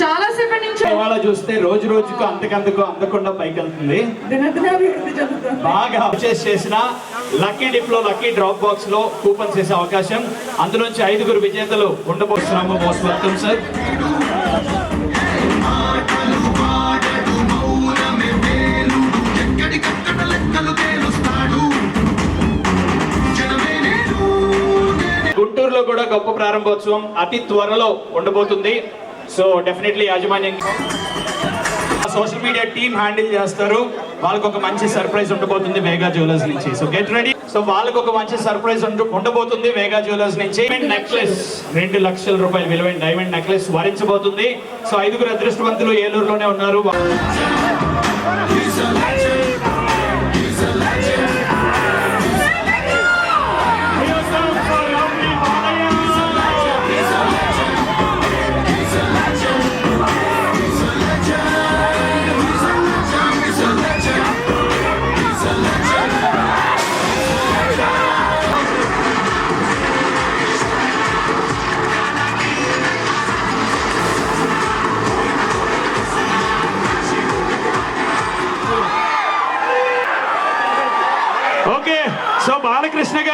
చాలా సేపటి నుంచి ఇవాళ చూస్తే రోజు రోజుకు అంతకంతకు అందకుండా పైకి వెళ్తుంది బాగా పర్చేస్ చేసిన లక్కీ డిప్లో లక్కీ డ్రాప్ బాక్స్లో కూపన్స్ వేసే అవకాశం. అందులోంచి ఐదుగురు విజేతలు ఉండబోతున్నాము. మోస్ట్ వెల్కమ్ సార్ గుంటూరులో కూడా గొప్ప ప్రారంభోత్సవం అతి త్వరలో ఉండబోతుంది. సో డెఫినెట్లీ యాజమాన్యం సోషల్ మీడియా టీమ్ హ్యాండిల్ చేస్తారు. వాళ్ళకి ఒక మంచి సర్ప్రైజ్ ఉండబోతుంది వేగా జ్యువెలర్స్ నుంచి. సో గెట్ రెడీ సో వాళ్ళకి ఒక మంచి సర్ప్రైజ్ ఉండబోతుంది వేగా జ్యువెలర్స్ నుంచి. నెక్లెస్ రెండు లక్షల రూపాయలు విలువైన డైమండ్ నెక్లెస్ వరించబోతుంది. సో ఐదుగురు అదృష్టవంతులు ఏలూరులోనే ఉన్నారు.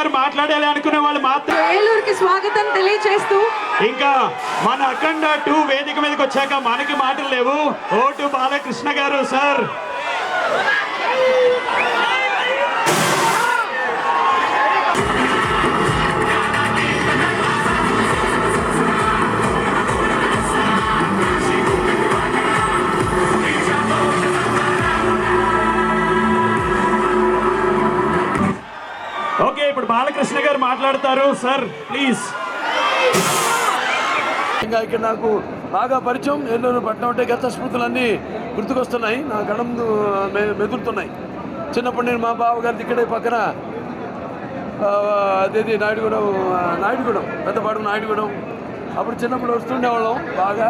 గారు మాట్లాడాలి అనుకునే వాళ్ళు మాత్రం ఏలూరుకి స్వాగతం తెలియచేస్తూ ఇంకా మన అఖండ టూ వేదిక మీదకి వచ్చాక మనకి మాటలు లేవు. ఓటు బాలకృష్ణ గారు సార్. మాట్లాడతారు సార్ ప్లీజ్. ఇంకా ఇక్కడ నాకు బాగా పరిచయం. ఏలూరు పట్టణం అంటే గత స్మృతులన్నీ గుర్తుకొస్తున్నాయి. నా గణం మెదులుతున్నాయి. చిన్నప్పుడు నేను మా బావగారి ఇక్కడే పక్కన అదేది నాయుడుగూడెం నాయుడుగూడెం పెద్దపాడు నాయుడుగూడెం. అప్పుడు చిన్నప్పుడు వస్తుండేవాళ్ళం బాగా.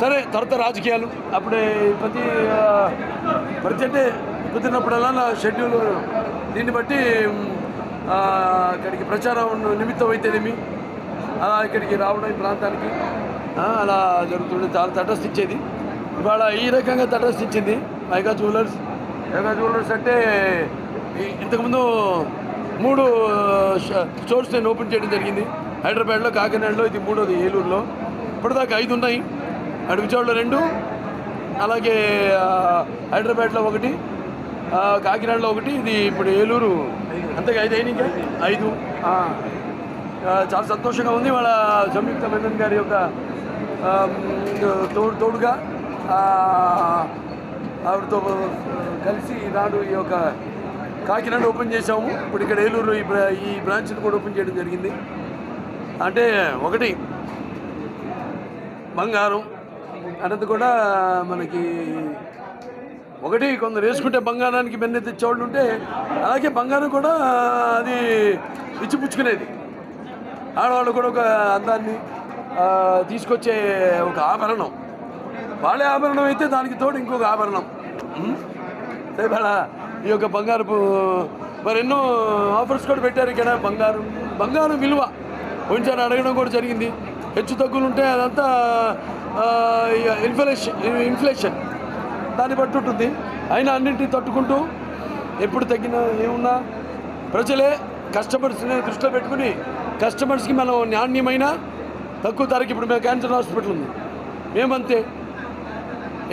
సరే తర్వాత రాజకీయాలు. అప్పుడే ప్రతి ప్రతి అంటే కుదిరినప్పుడల్లా నా షెడ్యూల్ దీన్ని బట్టి ఇక్కడికి ప్రచారం నిమిత్తం అయితేనేమి అలా ఇక్కడికి రావడం ఈ ప్రాంతానికి. అలా జరుగుతుండే చాలా తటస్థించేది ఇవాళ ఈ రకంగా తటస్థించింది మైగా జ్యువెలర్స్ మైగా జ్యువెలర్స్ అంటే ఇంతకుముందు మూడు స్టోర్స్ నేను ఓపెన్ చేయడం జరిగింది. హైదరాబాద్లో కాకినాడలో ఇది మూడోది ఏలూరులో. ఇప్పటిదాకా ఐదు ఉన్నాయి. అటు విజయవాడలో రెండు. అలాగే హైదరాబాద్లో ఒకటి. కాకినాడలో ఒకటి ఇది ఇప్పుడు ఏలూరు. అంతగా ఐదు అయినాయి ఇంకా? ఐదు. చాలా సంతోషంగా ఉంది. వాళ్ళ సంయుక్త మేనన్ గారి యొక్క తోడు తోడుగా ఆవిడతో కలిసి ఈనాడు ఈ యొక్క కాకినాడ ఓపెన్ చేసాము ఇప్పుడు ఇక్కడ ఏలూరు ఈ ఈ బ్రాంచ్ని కూడా ఓపెన్ చేయడం జరిగింది. అంటే ఒకటి బంగారం. అన్నది కూడా మనకి ఒకటి కొందరు వేసుకుంటే బంగారానికి బెన్నె తెచ్చేవాళ్ళు ఉంటే అలాగే బంగారం కూడా అది ఇచ్చిపుచ్చుకునేది ఆడవాళ్ళు కూడా ఒక అందాన్ని తీసుకొచ్చే ఒక ఆభరణం. వాళ్ళే ఆభరణం అయితే దానికి తోడు ఇంకొక ఆభరణం. ఉం? సరే ఈ యొక్క బంగారపు మరి ఎన్నో ఆఫర్స్ కూడా పెట్టారు ఇక్కడ బంగారం. బంగారం విలువ. కొంచెం అడగడం కూడా జరిగింది. హెచ్చు తగ్గులు ఉంటే అదంతా ఇన్ఫ్లేషన్ ఇన్ఫ్లేషన్. దాన్ని బట్టి ఉంటుంది. అయినా అన్నింటినీ తట్టుకుంటూ ఎప్పుడు తగ్గిన ఏమున్నా ప్రజలే కస్టమర్స్ని దృష్టిలో పెట్టుకుని కస్టమర్స్కి మనం నాణ్యమైన తక్కువ ధరకి ఇప్పుడు మేము క్యాన్సర్ హాస్పిటల్ ఉంది. మేమంతే.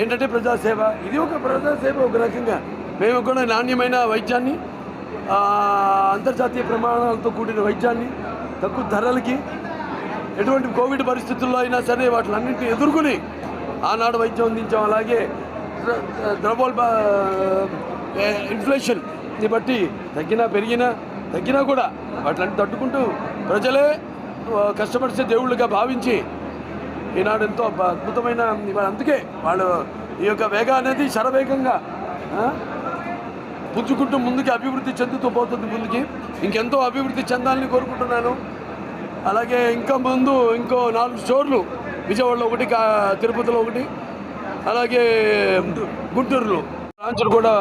ఏంటంటే ప్రజాసేవ? ఇది ఒక ప్రజాసేవ ఒక రకంగా. మేము కూడా నాణ్యమైన వైద్యాన్ని అంతర్జాతీయ ప్రమాణాలతో కూడిన వైద్యాన్ని తక్కువ ధరలకి ఎటువంటి కోవిడ్ పరిస్థితుల్లో అయినా సరే వాటిలన్నింటినీ ఎదుర్కొని ఆనాడు వైద్యం అందించాం. అలాగే ద్ర- ఇన్ఫ్లేషన్ని బట్టి తగ్గినా పెరిగినా తగ్గినా కూడా వాటిని తట్టుకుంటూ ప్రజలే కష్టపడితే దేవుళ్ళుగా భావించి ఈనాడు ఎంతో అద్భుతమైన అందుకే వాళ్ళు ఈ యొక్క వేగ అనేది శరవేగంగా పుంజుకుంటూ ముందుకి అభివృద్ధి చెందుతూ పోతుంది ముందుకి ఇంకెంతో అభివృద్ధి చెందాలని కోరుకుంటున్నాను. అలాగే ఇంకా ముందు ఇంకో నాలుగు స్టోర్లు విజయవాడలో ఒకటి కా- తిరుపతిలో ఒకటి. అలాగే గుంటూరులో. బ్రాంచ్లు కూడా